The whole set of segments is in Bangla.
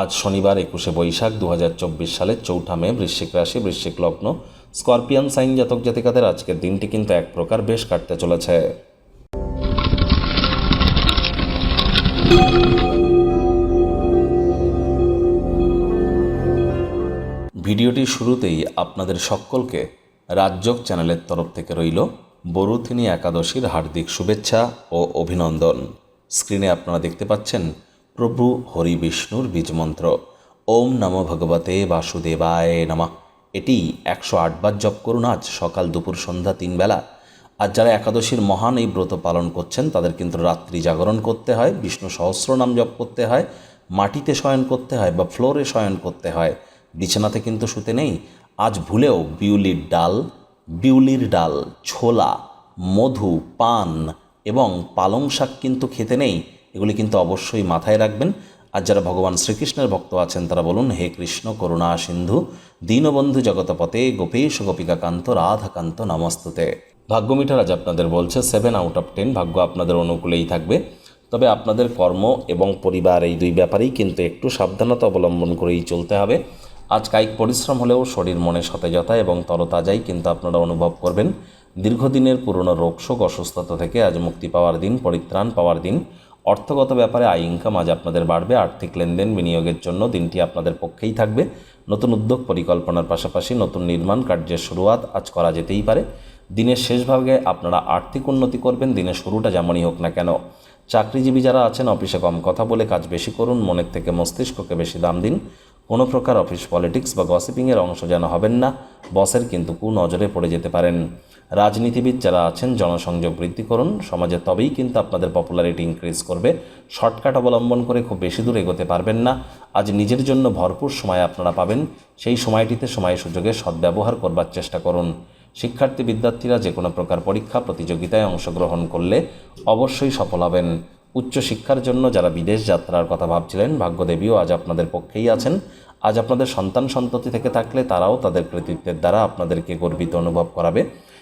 আজ শনিবার একুশে বৈশাখ দু সালের চৌঠা মে, বৃশ্চিক রাশি, বৃশ্চিক লগ্ন, স্করপিয়ান, সাইন জাতক জাতিকাদের আজকের দিনটি কিন্তু এক প্রকার বেশ কাটতে চলেছে। ভিডিওটি শুরুতেই আপনাদের সকলকে রাজ্যক চ্যানেলের তরফ থেকে রইল বরুথিনী একাদশীর হার্দিক শুভেচ্ছা ও অভিনন্দন। স্ক্রিনে আপনারা দেখতে পাচ্ছেন প্রভু হরি বিষ্ণুর বীজমন্ত্র ওম নম ভগবতে বাসুদেবায় নমঃ। এটি একশো আটবার জপ করুন আজ সকাল দুপুর সন্ধ্যা তিন বেলা। আর যারা একাদশীর মহান এই ব্রত পালন করছেন, তাদের কিন্তু রাত্রি জাগরণ করতে হয়, বিষ্ণু সহস্র নাম জপ করতে হয়, মাটিতে শয়ন করতে হয় বা ফ্লোরে শয়ন করতে হয়। বিছানাতে কিন্তু শুতে নেই। আজ ভুলেও বিউলির ডাল বিউলির ডাল, ছোলা, মধু, পান এবং পালং শাক কিন্তু খেতে নেই। এগুলি কিন্তু অবশ্যই মাথায় রাখবেন। আর যারা ভগবান শ্রীকৃষ্ণের ভক্ত আছেন, তারা বলুন, হে কৃষ্ণ, করুণা, সিন্ধু, দীনবন্ধু জগতপতে গোপেশ, গোপিকাকান্ত, রাধাকান্ত, নমস্তুতে। ভাগ্য মিটার আজ আপনাদের বলছে, সেভেন আউট অফ টেন ভাগ্য আপনাদের অনুকূলেই থাকবে। তবে আপনাদের কর্ম এবং পরিবার এই দুই ব্যাপারেই কিন্তু একটু সাবধানতা অবলম্বন করেই চলতে হবে। আজ কায়িক পরিশ্রম হলেও শরীর, মনে সতেজতা এবং তরতাজাই কিন্তু আপনারা অনুভব করবেন। দীর্ঘদিনের পুরনো রোগশোক অসুস্থতা থেকে আজ মুক্তি পাওয়ার দিন, পরিত্রাণ পাওয়ার দিন। অর্থগত ব্যাপারে আয় ইনকাম আজ আপনাদের বাড়বে, আর্থিক লেনদেন বিনিয়োগের জন্য দিনটি আপনাদের পক্ষেই থাকবে। নতুন উদ্যোগ পরিকল্পনার পাশাপাশি নতুন নির্মাণ কার্যের শুরুয়াত আজ করা যেতেই পারে। দিনের শেষ ভাগে আপনারা আর্থিক উন্নতি করবেন, দিনের শুরুটা যেমনই হোক না কেন। চাকরিজীবী যারা আছেন, অফিসে কম কথা বলে কাজ বেশি করুন, মনের থেকে মস্তিষ্ককে বেশি দাম দিন। কোনো প্রকার অফিস পলিটিক্স বা গসিপিংয়ের অংশ যেন হবেন না, বসের কিন্তু কু নজরে পড়ে যেতে পারেন। রাজনীতিবিদ যারা আছেন, জনসংযোগ বৃদ্ধি করুন। সমাজে তবেই কিন্তু আপনাদের পপুলারিটি ইনক্রিজ করবে। শর্টকাট অবলম্বন করে খুব বেশি দূর এগোতে পারবেন না। আজ নিজের জন্য ভরপুর সময় আপনারা পাবেন। সেই সময়টিতে সময় সুযোগে সদ্ব্যবহার করবার চেষ্টা করুন। শিক্ষার্থী বিদ্যার্থীরা যে কোনো প্রকার পরীক্ষা, প্রতিযোগিতায় অংশগ্রহণ করলে অবশ্যই সফল হবেন। উচ্চশিক্ষার জন্য যারা বিদেশ যাত্রার কথা ভাবছিলেন, ভাগ্যদেবীও আজ আপনাদের পক্ষেই আছেন। আজ আপনাদের সন্তান সন্ততি থেকে থাকলে তারাও তাদের কৃতিত্বের দ্বারা আপনাদেরকে গর্বিত অনুভব করাবে।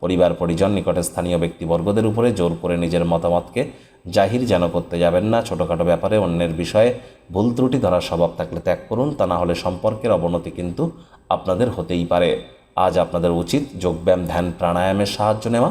পরিবার পরিজন নিকটে স্থানীয় ব্যক্তিবর্গদের উপরে জোর করে নিজের মতামতকে জাহির যেন করতে যাবেন না, ছোটোখাটো ব্যাপারে অন্যের বিষয়ে ভুল ত্রুটি ধরার স্বভাব থাকলে ত্যাগ করুন, তা না হলে সম্পর্কের অবনতি কিন্তু আপনাদের হতেই পারে। আজ আপনাদের উচিত যোগব্যায়াম, ধ্যান, প্রাণায়ামের সাহায্য নেওয়া।